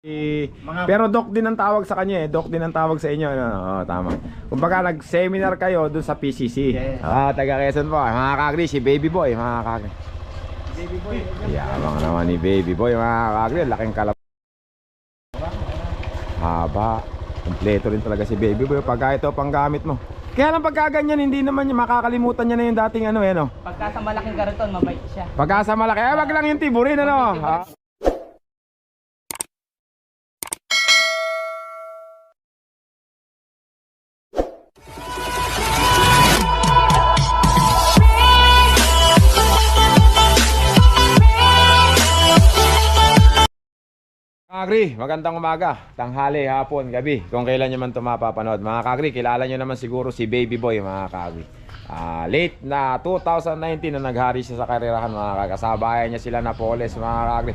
Eh, pero doc din ang tawag sa kanya eh. Doc din ang tawag sa inyo. No? Oo, tama. Kumbaga nag-seminar kayo dun sa PCC. Yes. Ah, taga Quezon po. Mga kagri, si Baby Boy. Mga kagri. Baby boy. Yabang naman ni Baby Boy. Mga kagri, laking kalap. Haba. Kompleto rin talaga si Baby Boy. Pagka ito pang gamit mo. Kaya lang pagka ganyan, hindi naman niya makakalimutan niya na yung dating ano eh, no? Pagka sa malaking karaton, mabait siya. Pagka sa malaki, eh, wag lang yung tiburin, ano? Ah. Kagri, magandang umaga, tanghali, hapon, gabi Kung kailan nyo man ito mapapanood. Mga Kagri, kilala nyo naman siguro si Baby Boy mga Kagri. Ah, Late na 2019 na naghari siya sa karirahan mga Kagri. Kasabayan niya sila na Poles mga Kagri.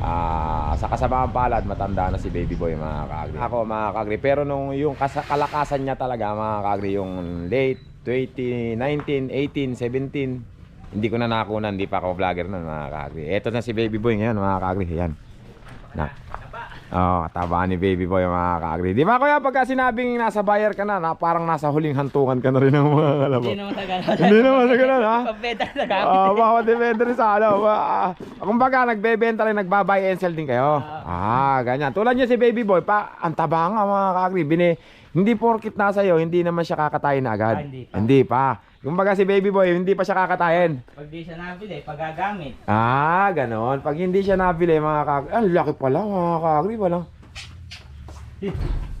Ah, sa kasabaang palad, matanda na si Baby Boy mga Kagri. Ako mga Kagri, pero nung yung kas- kalakasan niya talaga mga Kagri Yung late 2019, 18, 17 Hindi ko na nakunan, hindi pa ako vlogger nun mga Kagri. Ito na si Baby Boy ngayon mga Kagri, yan na. Oh, taba ni baby boy mga kaagri. Di ba kuya pagka sinabing nasa buyer ka na, na parang nasa huling hantungan ka na rin ng mga kalabo. Hindi naman sa ganun. Hindi naman sa ganun, ha? Pabeda sa gamit. Ah, baka depende rin sa ano. Ah, kumbaga nagbebenta rin, nagbabay and sell din kayo. Ah, ganyan. Tulad niya si baby boy, pa ang taba nga mga kaagri. Bini, hindi porkit nasa iyo, hindi naman siya kakatayin na agad. Ah, hindi pa. Hindi pa. Kumbaga si baby boy, hindi pa siya kakatayin. Pag di siya nabili, pagagamit. Ah, ganon. Pag hindi siya nabili, mga kagri, ang laki pala, mga kagri, wala.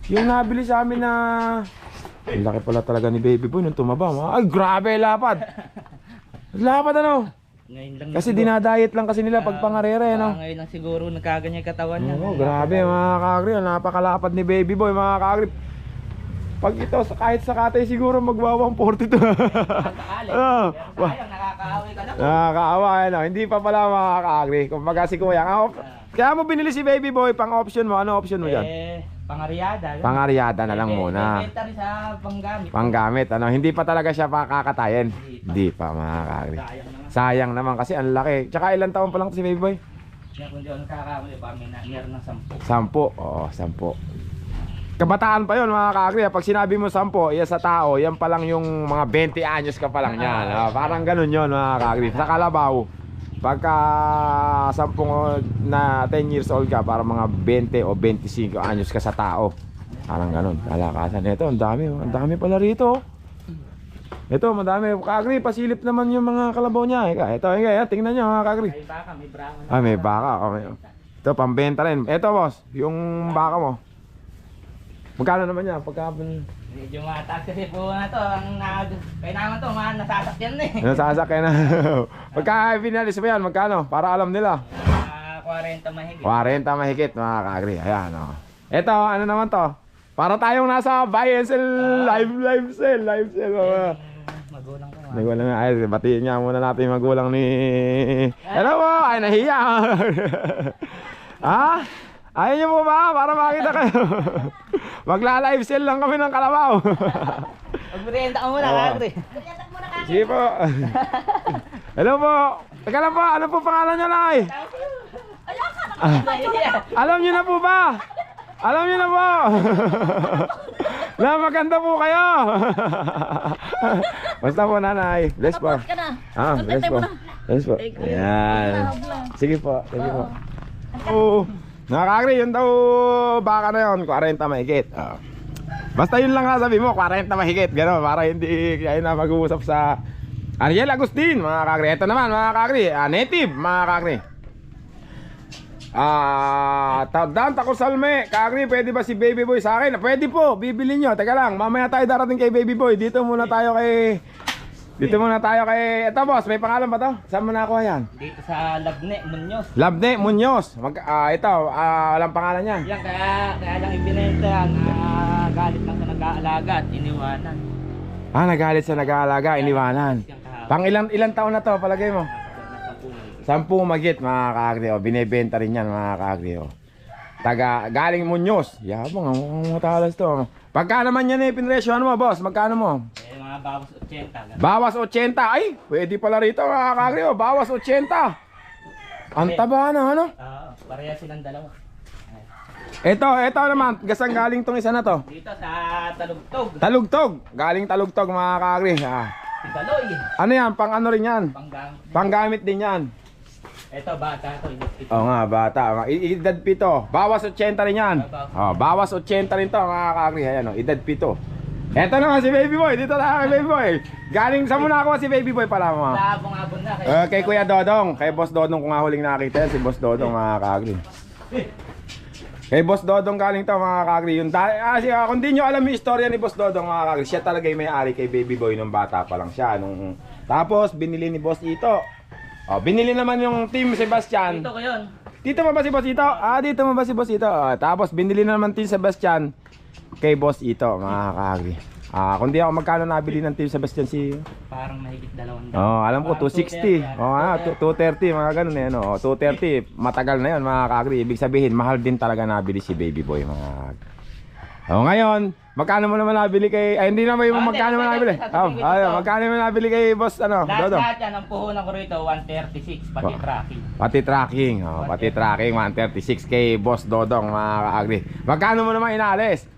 Yung nabili sa amin na, ang laki pala talaga ni baby boy nung tumaba. mga- Ay, grabe, lapad. Lapad ano? Ngayon lang Kasi siguro- dinadayet lang kasi nila pag pangarere, Ah, no? ngayon lang siguro nagkaganyan katawan niya. Oo, grabe, mga kagri. Napakalapad ni baby boy, mga kagri. Pag ito, sa- kahit sa katay siguro magwa 142. Nakakaalit. Ah, Pero sayang, nakakaaway ka na ano? Hindi pa pala makaka-agree. Kung baga si Kuya, ang op- kaya mo binili si Baby Boy pang option mo. Ano option mo dyan? Eh, pangariada. Pangaryada na lang Eh, muna. Benta rin sa panggamit. Panggamit, ano? Hindi pa talaga siya pakakatayin. Hindi pa makaka-agree. Sayang naman. Sayang naman kasi ang laki. Tsaka ilang taon pa lang to si Baby Boy? Kaya kung di ako nagkakamali, pa may na, meron ng sampu. Sampo. Oo, sampo. Kabataan pa yon mga ka-agree. Pag sinabi mo sampo, yan sa tao, yan pa lang yung mga 20 anyos ka pa lang yan. Ah, parang ganun yon mga ka-agree. Sa kalabaw, pagka sampung na 10 years old ka, para mga 20 o 25 anyos ka sa tao. Parang ganun. Kalakasan. Ito, ang dami. oh. Ang dami pala rito. Ito, madami. Ka-agree, pasilip naman yung mga kalabaw niya. Ika, Ito, ika, tingnan nyo mga ka-agree. May baka, may brahman. Ah, may baka. Okay. Ito, pambenta rin. Ito, boss, yung baka mo. Magkano naman yan? Pagka... Medyo mataas kasi po na to. Ang na, kailangan to, mga nasasakyan na eh. Ano sasakyan na? Pagka pinalis mo yan, magkano? Para alam nila. Ah, 40 mahigit. 40 mahigit, mga ka-agree. Ayan, oh. Ito, ano naman to? Para tayong nasa buy and sell, live, live sell, live sell. Eh, Magulang ko. ah. Magulang nga, ay, batiin nga muna natin yung magulang ni... Hello po, ay nahiya. ha? Ayaw niyo po ba? Para makita kayo. Magla-live sell lang kami ng kalabaw. Magmerienda ka muna, Oo. Agri. Sige po. Hello po. Teka lang po, ano po pangalan niyo, Nay? Alam niyo na po ba? Alam niyo na po. na maganda po kayo. Basta po, nanay. Bless po. ka na. Ah, bless po. Bless po. Yan. Sige po. Sige po. Oo. Nakakagri, yun daw baka na yun. 40 mahigit. Ah. Basta yun lang nga sabi mo, 40 mahigit. Gano'n, para hindi kayo na mag-uusap sa Ariel Agustin, mga kakri. Ito naman, mga kakri. Ah, native, mga kakri. Ah, tagdan tako salme. Kakri, pwede ba si Baby Boy sa akin? Pwede po, bibili nyo. Teka lang, mamaya tayo darating kay Baby Boy. Dito muna tayo kay... Dito muna tayo kay... Ito boss, may pangalan ba to? Saan mo nakuha yan? Dito sa Labne, Munoz. Labne Munoz. Mag, ah, ito, ah, walang pangalan niya. Yan, kaya, kaya lang ibinenta na galit lang sa nag-aalaga at iniwanan. Ah, nagalit sa nag-aalaga, iniwanan. Yan kahapon. Pang ilang ilang taon na to, palagay mo? Nasa puno. Sampu magit, mga kaagri. Oh. Binebenta rin yan, mga kaagri. Oh. Taga, galing Munoz. Yabang, ang mukhang matalas to. Pagka naman yan eh, pinresyohan mo, boss? Magkano mo? Mga bawas 80. ganun. Bawas 80. Ay, pwede pala rito, mga kaagri. Oh. Bawas 80. Ang taba na, ano? Oo, pareha silang dalawa. Ito, ito naman. Gasang galing tong isa na to. Dito sa Talugtog. Talugtog. Galing talugtog mga kakri. Ah. Si Baloy. Ano yan? Pang ano rin yan? Panggang. Panggamit din yan. Ito bata to. Oo nga, bata. I- Edad pito. Bawas 80 rin yan. Oh, bawas 80 rin to mga kakri. Ayan o, edad pito. Eto naman si Baby Boy. Dito na kay Baby Boy. Galing sa muna ako si Baby Boy pala mo. Sa abong-abong na. Kay Kuya Dodong. Kay Boss Dodong ko nga huling nakita. Si Boss Dodong mga kakri. Kay Boss Dodong galing to mga kakri. Yung ah, si, ah, kung di nyo alam yung istorya ni Boss Dodong mga kakri, siya talaga yung may-ari kay Baby Boy nung bata pa lang siya. Nung, tapos binili ni Boss Ito. Oh, binili naman yung Team Sebastian. Dito ko yun. Dito mo ba si Boss Ito? Ah, dito mo ba si Boss Ito? Ah, tapos binili na naman Team Sebastian kay Boss Ito, mga kakagri. Ah, kung di ako magkano nabili ng Team Sebastian si Parang mahigit dalawang daan. Oh, alam ko Parang 260. 230, Oh, ah, 230 mga ganun eh no. Oh, 230, matagal na 'yon mga kakagri. Ibig sabihin, mahal din talaga nabili si Baby Boy mga kakagri. Oh, ngayon, magkano mo naman nabili kay ay hindi naman yung Ah, magkano mo hindi, nabili? sasabihin Oh, dito. magkano mo nabili kay Boss ano? Lahat Dodo. lahat yan, ang puhunan ko rito, 136, pati tracking. Pati tracking, oh, pati tracking 136k Boss Dodong mga kaagri. Magkano mo naman inaalis?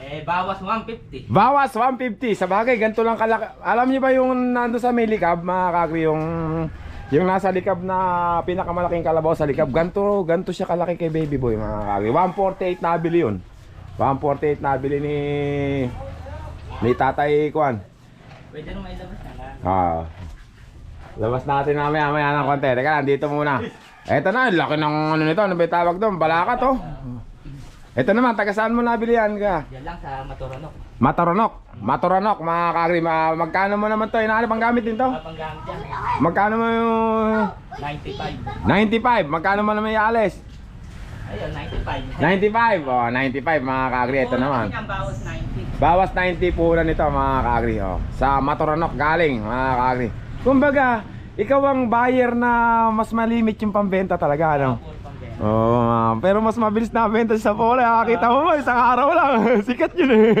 Eh, bawas 150. Bawas 150. Sa bagay, ganito lang kalaki. Alam niyo ba yung nando sa may likab, mga kaagri, yung yung nasa likab na pinakamalaking kalabaw sa likab, ganto ganto siya kalaki kay Baby Boy mga kaagri. 148 nabili yun. 148 nabili ni ni Tatay Kwan. Pwede nung mailabas na lang. Ah. Labas natin mamaya maya ng konti. Teka lang, dito muna. Eto na, laki ng ano nito. Ano ba yung tawag doon? Balaka to. Ito naman, taga saan mo nabili yan ka? Yan lang sa Maturanok. Matoronok. Matoronok, mga kagri. Ma magkano mo naman to? Inaano pang gamit din to? Gamit yan. Magkano mo yung 95. 95? Magkano mo naman ialis? Ayun, 95. 95. Oh, 95 mga kagri. Ito naman. ang bawas 90. Bawas 90 po na nito mga kagri. Oh. Sa Matoronok galing mga kagri. Kumbaga, ikaw ang buyer na mas malimit yung pambenta talaga, ano? Ma'am. pero mas mabilis na benta sa Pola. Nakakita mo ba, isang araw lang. Sikat yun eh.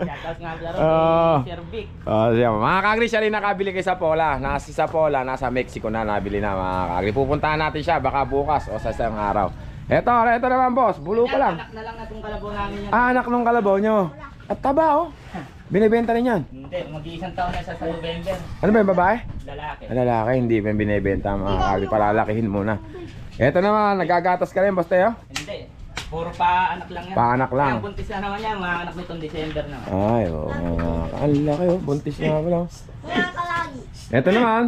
Shoutout nga pala Ah. kay Sir Vic. Oh, siya. Mga kagri, siya rin nakabili kay Sapola. Nasa Sapola, nasa Mexico na nabili na mga kagri. Pupuntahan natin siya baka bukas o sa isang araw. Eto, eto naman boss, bulo pa lang. Anak na lang na itong kalabaw namin yan. Ah, anak nung kalabaw nyo. At taba oh. Binibenta rin yan. Hindi, mag-iisang taon na siya sa November. Ano ba yung babae? Lalaki. Ang lalaki, hindi pa yung binibenta mga kagri. Palalakihin muna. Eto naman, nagagatas ka rin, boss Teo? Hindi. Puro pa anak lang yan. Pa-anak lang. Kaya buntis na naman yan, mga anak nitong December naman. Ay, oo. Oh, ang laki oh. Buntis na pala. oh. Eto naman.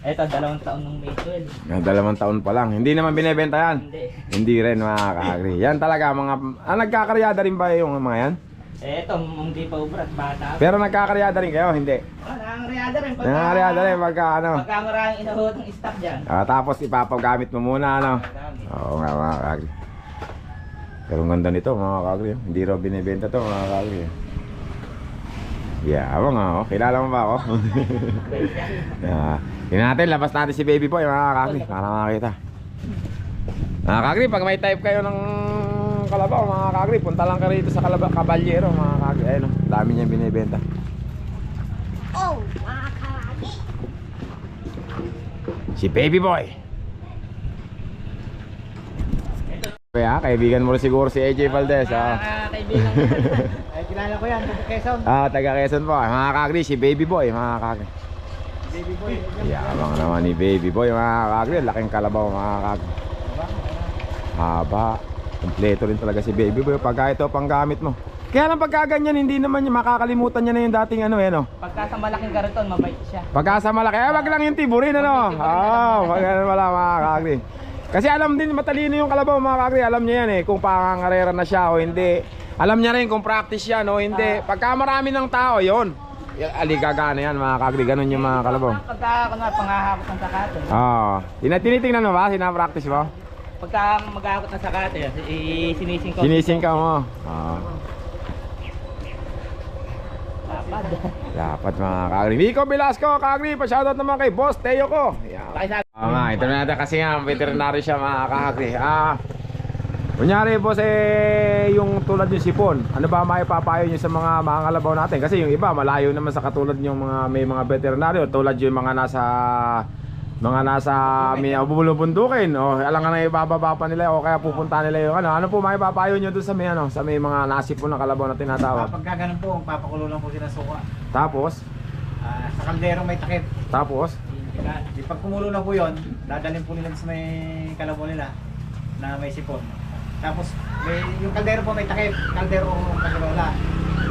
Eto, dalawang taon nung May 12. Yung dalawang taon pa lang. Hindi naman binibenta yan. Hindi. Hindi rin mga kakagri. Yan talaga mga... Ah, nagkakaryada rin ba yung mga yan? Eto, hindi pa ubrat, bata. Pero nagkakaryada rin kayo? Hindi. Oh, nangangaryada rin. Pagka, Nangangaryada rin pagka ano. Pagka maraming inuhod ng stock dyan. Ah, tapos ipapagamit mo muna ano. Marami. Oo nga mga kakagri. Pero ang ganda nito mga kakagri. Hindi raw binibenta to mga kakagri. Yeah, ako nga oh. Kilala mo ba ako? Yeah. Tingnan natin, labas natin si Baby Boy mga kakagri. Para makakita. Mga kakagri, pag may type kayo ng kalabaw mga kakagri, punta lang kayo rito sa Kalaba Caballero mga kakagri. Ayun oh, dami niya binibenta. Oh, mga kalagi. Si Baby Boy. Kaya, kaibigan mo rin siguro si AJ Valdez. Ah. Kaibigan ko. Ay, kilala ko yan, taga Quezon. Ah, taga Quezon po. Mga kakagri, si Baby Boy, mga kakagri. Baby boy. Yabang naman ni Baby Boy, mga kakagri. Laking kalabaw, mga kakagri. Haba. Kompleto rin talaga si Baby Boy. Pagka ito pang gamit mo. Kaya lang pagka ganyan, hindi naman niya makakalimutan niya na yung dating ano eh, no? Pagka sa malaking kariton, mabait siya. Pagka sa malaki, eh, wag lang yung tiburin, ano? Oo, wag ganun wala mga kakagri. Kasi alam din, matalino yung kalabaw mga kakagri. Alam niya yan eh, kung pangangarera na siya o hindi. Alam niya rin kung practice yan o hindi. Pagka marami ng tao, yon Aligaga na yan mga kakagri. Ganun yung mga kalabaw. Pagka, kunwari, pangahakot ng sakate. Oo. Tina tinitingnan mo ba? Sinapractice mo? Pagka mag-ahakot ng sakate, i- sinising ko. Sinising ka mo. Oo. Lapad. Dapat mga kakagri. Nico Velasco, kakagri. Pa-shoutout naman kay Boss Teo ko. Pakisa- Oo nga, ito na natin kasi nga, veterinary siya mga kakagri. Ah, kunyari boss eh, yung tulad yung sipon, ano ba may papayo nyo sa mga mga kalabaw natin? Kasi yung iba, malayo naman sa katulad yung mga may mga veterinaryo, tulad yung mga nasa mga nasa may bubulubundukin o alam ka na ibababa pa nila o kaya pupunta nila yung ano ano po may papayo nyo doon sa may ano sa may mga nasipon na kalabaw na tinatawag Pagka ganun po, papakulo lang po sila ng suka. tapos Ah, sa kaldero may takip. tapos Di pag kumulo na po yun, dadalhin po nila sa may kalabaw nila na may sipon. Tapos may, yung kaldero po may takip, kaldero kagarola.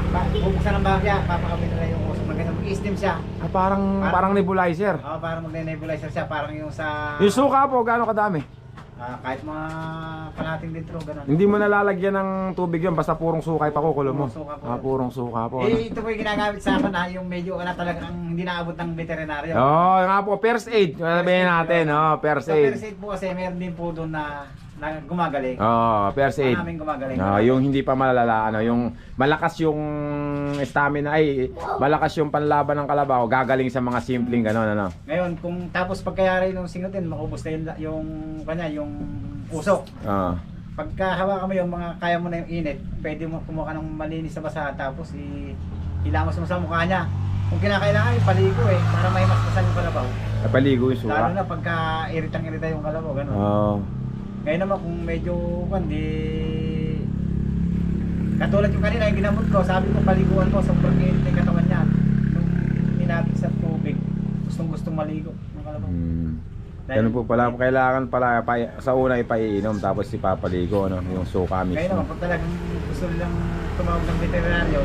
Pa, bubuksan ng bagya, papakabit nila yung usok. Mag-steam siya. ah, parang parang nebulizer Oo, para mag-nebulizer siya, parang yung sa... yung suka po gaano kadami ah, kahit mga kalating litro, gano'n. hindi mo nalalagyan ng tubig yun basta purong suka ipakukulo mo Purong suka po. ah, purong suka po ano? Eh, ito po yung ginagamit sa akin na yung medyo wala talagang hindi naabot ng veterinaryo. Oh, nga po, first aid. Sabihin natin, oh, first aid. first aid po kasi meron din po doon na, na gumagaling. Oh, first aid. Maraming gumagaling. Ah, yung hindi pa malala, ano, yung malakas yung stamina ay malakas yung panlaban ng kalabaw, gagaling sa mga simpleng gano'n, ano. Ngayon, kung tapos pagkayari nung singutin, maubos na yung, yung, kanya, yung usok. Ah. Pagka hawakan mo yung mga kaya mo na yung init, pwede mo kumuha ng malinis sa basahan tapos i ilamos mo sa mukha niya. Kung kinakailangan, ipaligo eh, para may mas masal yung kalabaw. Napaligo yung Lalo suka. na pagka iritang-irita yung kalabaw, gano'n. Oh. Ngayon naman kung medyo hindi Katulad yung kanina, yung ginamot ko, sabi ko paliguan ko, sobrang init yung katawan niya. Nung inabig sa tubig, gustong gustong maligo ng kalabaw. Hmm. Ganun po pala, kailangan pala pa, sa una ipaiinom tapos ipapaligo, ano, yung suka Ngayon naman, mismo. kung talagang gusto nilang tumawag ng veterinaryo,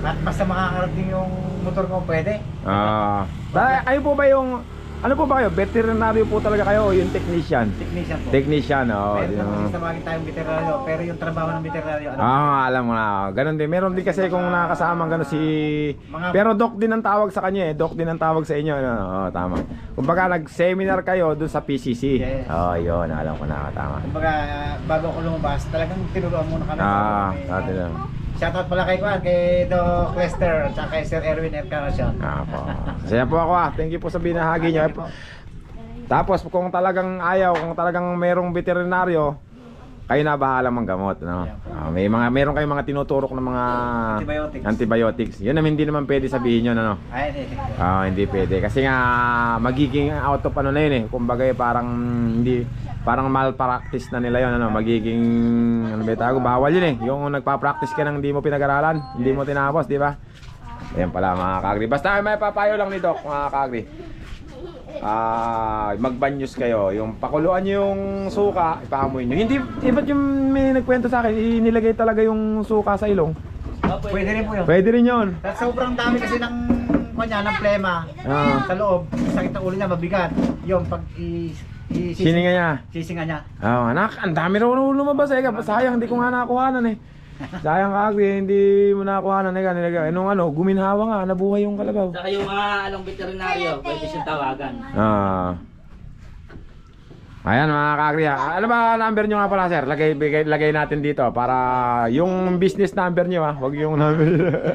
at basta makakarating yung motor ko, pwede. Ah. Uh, kayo po ba yung, ano po ba kayo? Veterinaryo po talaga kayo o yung technician? Technician po. Technician, oh. Meron naman yung- tawagin tayong veterinaryo, pero yung trabaho ng veterinaryo, ano, Ah, alam mo na. Ganun din. Meron din kasi kung nakasama ganun si Mga- Pero doc din ang tawag sa kanya eh. Doc din ang tawag sa inyo. Ano? Oo, tama. Kumbaga nag-seminar kayo doon sa PCC. Yes. Oh, 'yun. Alam ko na, tama. kumbaga, bago ako lumabas, talagang tinuruan muna kami. Ah, dati lang. Shoutout pala kay Juan, kay Doc Lester, at kay Sir Erwin Encarnacion. Ah, po. Saya po ako ah. Thank you po sa binahagi niyo. Thank you po. Tapos kung talagang ayaw, kung talagang merong veterinaryo, kayo na bahala manggamot, no? Ah, may mga meron kayong mga tinuturok na mga Antibiotics. antibiotics. 'Yun naman hindi naman pwede sabihin 'yun, ano? Ayun eh. Ah, hindi pwede kasi nga magiging out of ano na yun eh. Kumbaga eh, parang hindi parang malpractice na nila 'yon ano, magiging ano ba tago bawal yun eh. Yung nagpa-practice ka nang hindi mo pinag-aralan, hindi mo tinapos, di ba? Ayan pala mga kagri. Basta may papayo lang ni Doc mga kagri. Ah, magbanyos kayo. Yung pakuluan nyo yung suka, ipahamoy nyo. Hindi, iba't yung may nagkwento sa akin, inilagay talaga yung suka sa ilong. Oh, Pwede rin po yun. Pwede rin yun. At sobrang dami kasi ng kanya ng plema Ah. sa loob. Sakit ng ulo niya, mabigat. Yung pag i, i Sininga niya. sisinga niya. Oh, anak, ang dami raw nung lumabas eh. Sayang, hindi ko nga nakuhanan eh. Sayang ka, hindi mo nakuhanan eh. Nilagay. Nung ano, guminhawa nga, nabuhay yung kalabaw. Saka yung mga along veterinaryo, pwede siyang tawagan. Ah. Ayan mga kagri ha. Ano ba number nyo nga pala sir? Lagay, bigay, lagay natin dito para yung business number nyo ha. Huwag yung number.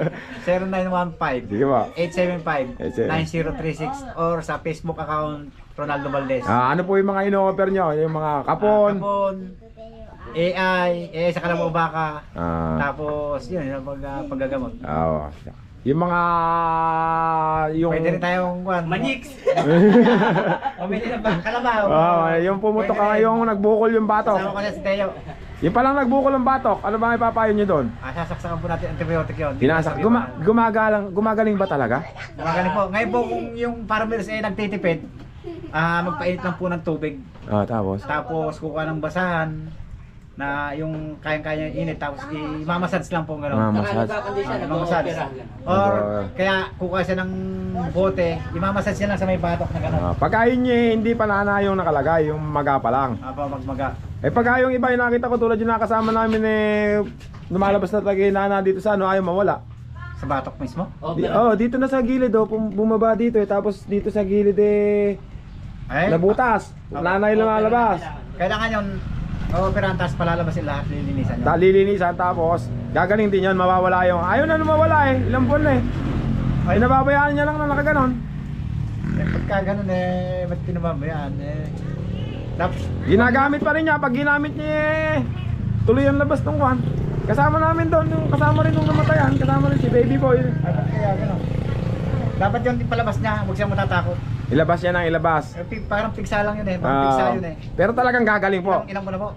0915 Sige ba? 875 9036 or sa Facebook account Ronaldo Valdez. Ah, ano po yung mga ino-offer nyo? Yung mga kapon. Kapon, AI, eh sa kalabaw baka. Ah. Tapos yun, yung pag, uh, paggagamot. Oo. Yung mga yung Pwede rin tayong kuhan. Manix! Pamili ng ba- kalabaw. Oh, yung pumutok ka Pwede rin. yung nagbukol yung Kasama batok. ko niya si Teo. Yung palang nagbukol yung batok, ano ba ipapayo nyo doon? Ah, sasaksakan po natin antibiotic yun. Pinasak, guma, gumagalang, gumagaling ba talaga? Magaling po. Ngayon po kung yung farmers ay nagtitipid, ah magpainit lang po ng tubig. Oh, tapos? Tapos kukuha ng basahan na yung kayang-kaya yung init tapos i-mamassage lang po gano'n. Mama- Saka Massage. nagkakondisyon, Ah, nag-opera. Or kaya kukuha siya ng bote, i-mamassage niya lang sa may batok na gano'n. Ah, pagka yun eh, hindi pa nana yung nakalagay, yung maga pa lang. Aba, magmaga. Eh pagka yung iba yung nakita ko tulad yung nakasama namin eh, lumalabas na talaga yung nana dito sa ano, ayaw mawala. Sa batok mismo. Di, Opera. oh, dito na sa gilid oh, pum- bumaba dito eh, tapos dito sa gilid eh, Ay, nabutas. Nanay lumalabas. kailangan yun, operahan tapos palalabasin lahat, lilinisan niya. Talilinisan tapos gagaling din yun, mawawala yung ayaw na lumawala eh, ilang buwan na eh. Ay nababayaan niya lang na nakaganon. Eh, pagka ganun eh, ba't pinababayaan eh. Dapat, Ginagamit pa rin niya pag ginamit niya eh, tuloy ang labas ng kwan. Kasama namin doon, yung kasama rin nung namatayan, kasama rin si baby boy. ay, ba't kaya ganun? Dapat yun palabas niya, huwag siyang matatakot. Ilabas niya ng ilabas. Eh, Parang pigsa lang yun eh. Parang Ah, pigsa yun eh. pero talagang gagaling po. Ilang, ilang na po?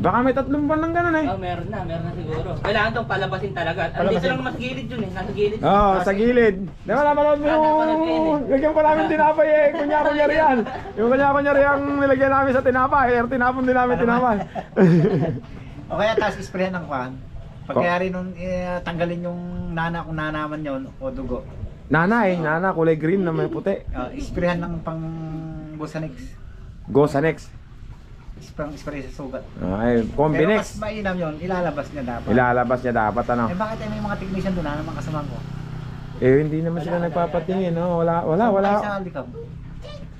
Baka may tatlong buwan lang ganun eh. Oh, meron na, meron na siguro. Kailangan tong palabasin talaga. At Andito Palabasin. lang naman sa gilid yun eh, nasa gilid. Oo, oh, sa gilid. Di ba napanood mo Ah, napanood ko yun yung... eh. Lagyan pa namin tinapay eh. Kunya-kunyari yan. Yung kunya-kunyari ang nilagyan namin sa tinapay. Eh, tinapon din namin tinapay. O kaya tapos isprayan ng kwan. Pagkayari nung eh, tanggalin yung nana kung nanaman yun o dugo. Nana eh. Nana, kulay green na may puti. Uh, isprayan ng pang Bosanix. Go sa next. Isprang spray sa sugat. Ay, Pero combinex. mas mainam yun, ilalabas niya dapat. Ilalabas niya dapat ano. Eh bakit eh, may mga technician doon, ano naman kasama ko? Eh, hindi naman sila nagpapatingin. No? Wala, wala, wala. Sa Alicab.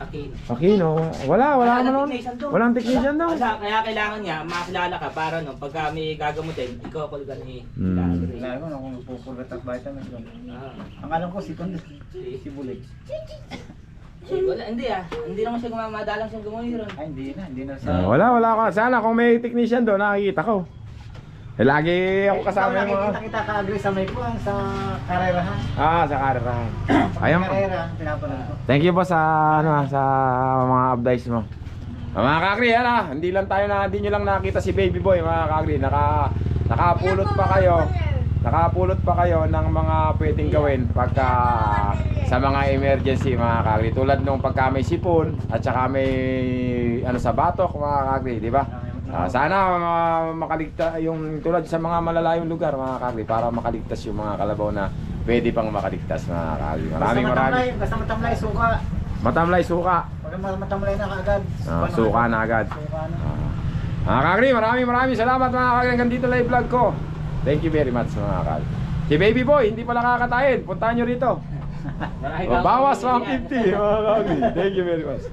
Akin. Aquino, wala, wala Wala naman technician doon. Walang technician daw. Wala, kaya kailangan niya, makilala ka para no, pagka may gagamutin, ikaw pag ni Hmm. Wala ko na kung pupulat at vitamin. Ah, Ang alam ko si Ton, si Bulig. eh, wala, hindi ah. Hindi naman siya gumamadalang siya gumuhi ron. Ay hindi na, hindi na Ah, sa... wala, wala ko. Sana kung may technician doon, nakikita ko. Eh, lagi ako kasama yung mga... Nakikita kita ka-agree sa may kuwan, sa karerahan. Ah, sa karerahan. Ayun. karerahan, pinapanood ko. Thank you po sa ano ah, sa mga advice mo. Ah, Mga kakri, yan ah. Hindi lang tayo na, hindi nyo lang nakita si baby boy, mga kakri. Naka, nakapulot pa kayo. Nakapulot pa kayo ng mga pwedeng gawin pagka sa mga emergency mga kakri. Tulad nung pagka may sipon at saka may ano sa batok mga kakri, di ba? Ah, sana ma- makaligtas yung tulad sa mga malalayong lugar mga kakri para makaligtas yung mga kalabaw na pwede pang makaligtas mga kakri. Maraming basta maraming. matamlay, basta matamlay, suka. Matamlay suka. Pag matamlay na kaagad. Ah, suka na agad. Suka na. Ah. Mga kakri, maraming maraming salamat mga kakri hanggang dito live vlog ko. Thank you very much mga kakri. Si Baby Boy, hindi pala kakatayin. Puntahan nyo rito. O, kang- bawas 150 mga kakri. Thank you very much.